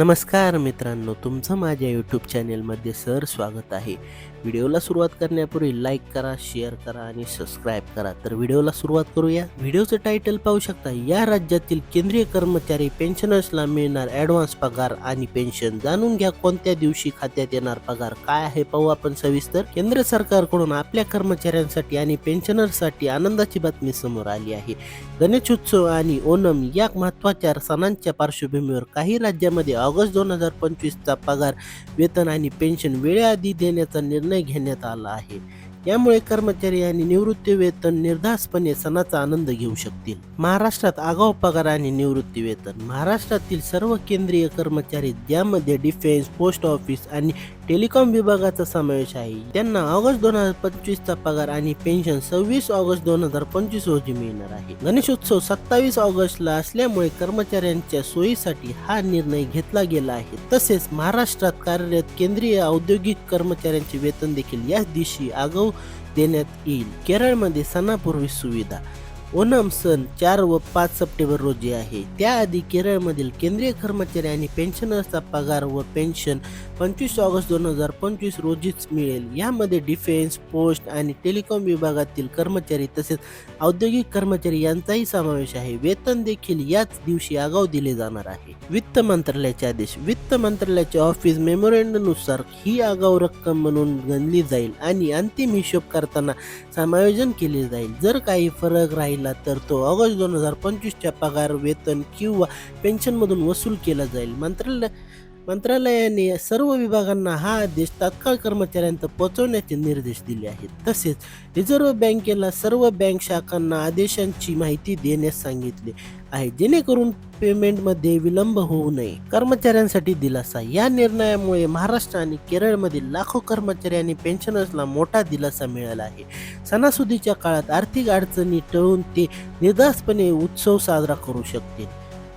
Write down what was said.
नमस्कार मित्रांनो तुमचं माझ्या यूट्यूब चॅनेलमध्ये सर स्वागत आहे. व्हिडिओला सुरुवात करण्यापूर्वी लाईक करा शेअर करा आणि सबस्क्राईब करा. तर व्हिडिओला सुरुवात करूया. व्हिडिओचं टायटल पाहू शकता या राज्यातील केंद्रीय कर्मचारी पेन्शनर्सला मिळणार ॲडव्हान्स पगार आणि पेन्शन जाणून घ्या कोणत्या दिवशी खात्यात येणार पगार काय आहे पाहू आपण सविस्तर. केंद्र सरकारकडून आपल्या कर्मचाऱ्यांसाठी आणि पेन्शनर्ससाठी आनंदाची बातमी समोर आली आहे. गणेशोत्सव आणि ओणम या महत्त्वाच्या सणांच्या पार्श्वभूमीवर काही राज्यामध्ये ऑगस्ट दोन हजार पंचवीसचा पगार वेतन आणि पेन्शन वेळेआधी देण्याचा निर्णय घेण्यात आला आहे. यामुळे कर्मचारी आणि निवृत्ती वेतन निर्धासपणे सणाचा आनंद घेऊ शकतील. महाराष्ट्रात आगाऊ पगार आणि निवृत्ती वेतन. महाराष्ट्रातील सर्व केंद्रीय कर्मचारी ज्यामध्ये डिफेन्स पोस्ट ऑफिस आणि टेलिकॉम विभागाचा समावेश आहे. त्यांना ऑगस्ट दोन हजार पंचवीसचा पगार आणि पेन्शन सव्वीस ऑगस्ट दोन हजार पंचवीस रोजी मिळणार आहे. गणेशोत्सव सत्तावीस ऑगस्टला असल्यामुळे कर्मचाऱ्यांच्या सोयीसाठी हा निर्णय घेतला गेला आहे. तसेच महाराष्ट्रात कार्यरत केंद्रीय औद्योगिक कर्मचाऱ्यांचे वेतन देखील याच दिवशी आगाऊ देण्यात येईल. केरळमध्ये सणापूर्वी सुविधा ओणम सण चार व पाच सप्टेंबर रोजी आहे. त्याआधी केरळमधील केंद्रीय कर्मचारी आणि पेन्शनर्सचा पगार व पेन्शन पंचवीस ऑगस्ट दोन हजार पंचवीस रोजीच मिळेल. यामध्ये डिफेन्स पोस्ट आणि टेलिकॉम विभागातील कर्मचारी तसेच औद्योगिक कर्मचारी यांचाही समावेश आहे. वेतन देखील याच दिवशी आगाऊ दिले जाणार आहे. वित्त मंत्रालयाचे आदेश. वित्त मंत्रालयाचे ऑफिस मेमोरेंडनुसार ही आगाऊ रक्कम म्हणून गणली जाईल आणि अंतिम हिशोब करताना समायोजन केले जाईल. जर काही फरक राहील तर तो ऑगस्ट दोन हजार पंचवीसच्या पगार वेतन किंवा पेन्शनमधून वसूल केला जाईल. मंत्रालय मंत्रालयाने सर्व विभागांना हा आदेश तात्काळ कर्मचाऱ्यांत पोहोचवण्याचे निर्देश दिले आहेत. तसेच रिझर्व्ह बँकेला सर्व बँक शाखांना आदेशांची माहिती देण्यास सांगितले आहे. जेणेकरून पेमेंटमध्ये विलंब होऊ नये. कर्मचाऱ्यांसाठी दिलासा. या निर्णयामुळे महाराष्ट्र आणि केरळमधील लाखो कर्मचारी आणि पेन्शनर्सला मोठा दिलासा मिळाला आहे. सणासुदीच्या काळात आर्थिक अडचणी टळून ते निर्धासपणे उत्सव साजरा करू शकतील.